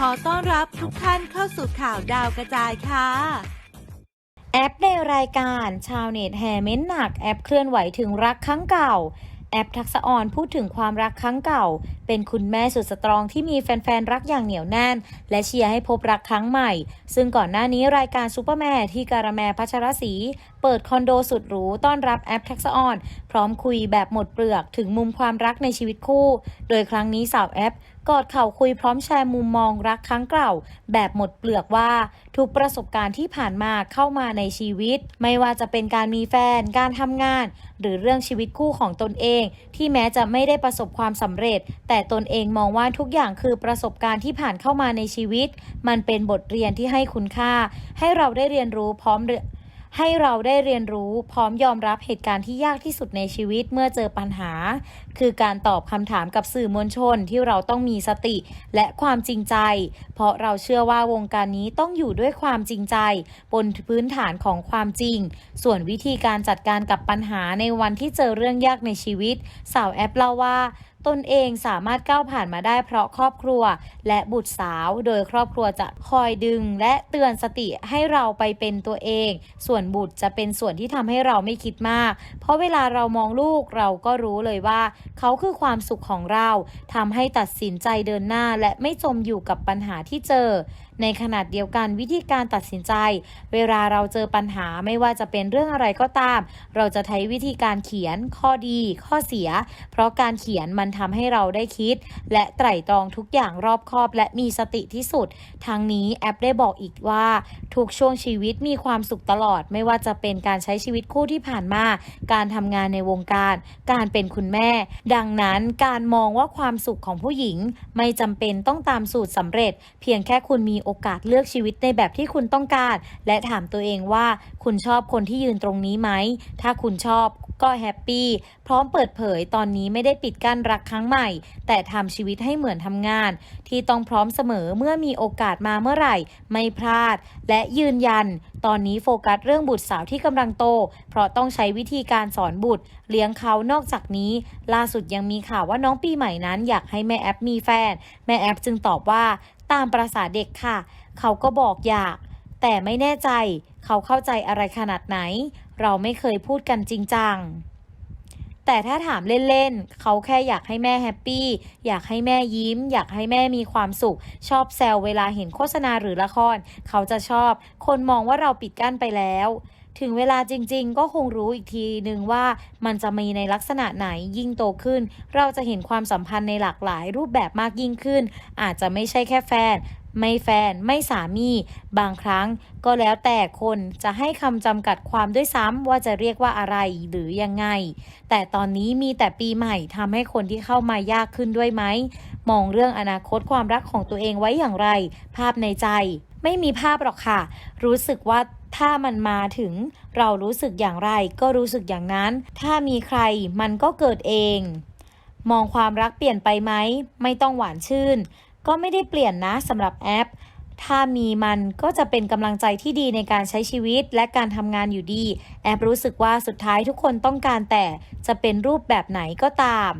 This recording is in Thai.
ขอต้อนรับทุกท่านเข้าสู่ข่าวดาวกระจายค่ะ แอปในรายการชาวเน็ตแห่เม้นหนักแอปเคลื่อนไหวถึงรักครั้งเก่า แอปทักษะออนพูดถึงความรักครั้งเก่า เป็นคุณแม่สุดสตรองที่มีแฟนๆ รักอย่างเหนียวแน่น และเชียร์ให้พบรักครั้งใหม่ ซึ่งก่อนหน้านี้รายการซูเปอร์แม่ที่การแมพัชรศรีเปิดคอนโดสุดหรูต้อนรับแอปทักษออน พร้อมคุยแบบหมดเปลือกถึงมุมความรักในชีวิตคู่ โดยครั้งนี้สาวแอป กอดเข่าคุยพร้อมแชร์มุมมองรักครั้งเก่า แบบหมดเปลือกว่า ทุกประสบการณ์ที่ผ่านมาเข้ามาในชีวิต ไม่ว่าจะเป็นการมีแฟน การทำงาน หรือเรื่องชีวิตคู่ของตนเอง ที่แม้จะไม่ได้ประสบความสำเร็จ แต่ตนเองมองว่าทุกอย่างคือประสบการณ์ที่ผ่านเข้ามาในชีวิต มันเป็นบทเรียนที่ให้คุณค่า ให้เราได้เรียนรู้พร้อม ให้เราได้เรียนรู้พร้อมยอมรับเหตุการณ์ที่ยากที่สุดในชีวิตเมื่อเจอปัญหา คือการตอบคำถามกับสื่อมวลชนที่เราต้องมีสติและความจริงใจ เพราะเราเชื่อว่าวงการนี้ต้องอยู่ด้วยความจริงใจ บนพื้นฐานของความจริง ส่วนวิธีการจัดการกับปัญหาในวันที่เจอเรื่องยากในชีวิต สาวแอปเล่าว่า ตนเองสามารถก้าวผ่านมาได้เพราะครอบครัว และบุตรสาว โดยครอบครัวจะคอยดึง และเตือนสติให้เราไปเป็นตัวเอง ส่วนบุตรจะเป็นส่วนที่ทำให้เราไม่คิดมาก เพราะเวลาเรามองลูกเราก็รู้เลยว่า เขาคือความสุขของเราทำให้ตัดสินใจเดินหน้าและไม่จมอยู่กับปัญหาที่เจอ ในขนาดเดียวกันวิธีการตัดสินใจ เวลาเราเจอปัญหาไม่ว่าจะเป็นเรื่องอะไรก็ตาม เราจะใช้วิธีการเขียนข้อดี ข้อเสีย เพราะการเขียนมันทำให้เราได้คิด และไตร่ตรองทุกอย่างรอบคอบ และมีสติที่สุดทางนี้แอปได้บอกอีกว่า ทุกช่วงชีวิตมีความสุขตลอด ไม่ว่าจะเป็นการใช้ชีวิตคู่ที่ผ่านมา การทำงานในวงการ การเป็นคุณแม่ ดังนั้นการมองว่าความสุขของผู้หญิง ไม่จำเป็นต้องตามสูตรสำเร็จ เพียงแค่คุณมีโอกาสเลือกชีวิตในแบบที่คุณต้องการ และถามตัวเองว่าคุณชอบคนที่ยืนตรงนี้ไหม ถ้าคุณชอบก็แฮปปี้ พร้อมเปิดเผยตอนนี้ไม่ได้ปิดกั้นรักครั้งใหม่ แต่ทำชีวิตให้เหมือนทำงาน ที่ต้องพร้อมเสมอเมื่อมีโอกาสมาเมื่อไหร่ ไม่พลาด และยืนยัน ตอนนี้โฟกัสเรื่องบุตรสาวที่กำลังโต เพราะต้องใช้วิธีการสอนบุตร เลี้ยงเขานอกจากนี้ ล่าสุดยังมีข่าวว่าน้องปีใหม่นั้น อยากให้แม่แอปมีแฟน แม่แอปจึงตอบว่า ตามประษาเด็กค่ะ เขาก็บอกอยาก แต่ไม่แน่ใจ เขาเข้าใจอะไรขนาดไหน เราไม่เคยพูดกันจริงจัง แต่ถ้าถามเล่นๆ เขาแค่อยากให้แม่แฮปปี้ อยากให้แม่ยิ้ม อยากให้แม่มีความสุข ชอบแซวเวลาเห็นโฆษณาหรือละคร เขาจะชอบ คนมองว่าเราปิดกั้นไปแล้ว ถึงเวลาจริงๆ ก็คงรู้อีกทีหนึ่งว่ามันจะมีในลักษณะไหนยิ่งโตขึ้น เราจะเห็นความสัมพันธ์ในหลากหลายรูปแบบมากยิ่งขึ้น อาจจะไม่ใช่แค่แฟน ไม่แฟนไม่สามี บางครั้งก็แล้วแต่คนจะให้คำจำกัดความด้วยซ้ำว่าจะเรียกว่าอะไรหรือยังไง แต่ตอนนี้มีแต่ปีใหม่ทำให้คนที่เข้ามายากขึ้นด้วยไหมมองเรื่องอนาคตความรักของตัวเองไว้อย่างไร ภาพในใจ ไม่มีภาพหรอกค่ะ รู้สึกว่า ถ้ามันมาถึงเรารู้สึกอย่างไรก็รู้สึกอย่างนั้น ถ้ามีใครมันก็เกิดเอง มองความรักเปลี่ยนไปไหม ไม่ต้องหวานชื่น ก็ไม่ได้เปลี่ยนนะสำหรับแอป ถ้ามีมันก็จะเป็นกำลังใจที่ดีในการใช้ชีวิตและการทำงานอยู่ดี แอปรู้สึกว่าสุดท้ายทุกคนต้องการแต่จะเป็นรูปแบบไหนก็ตาม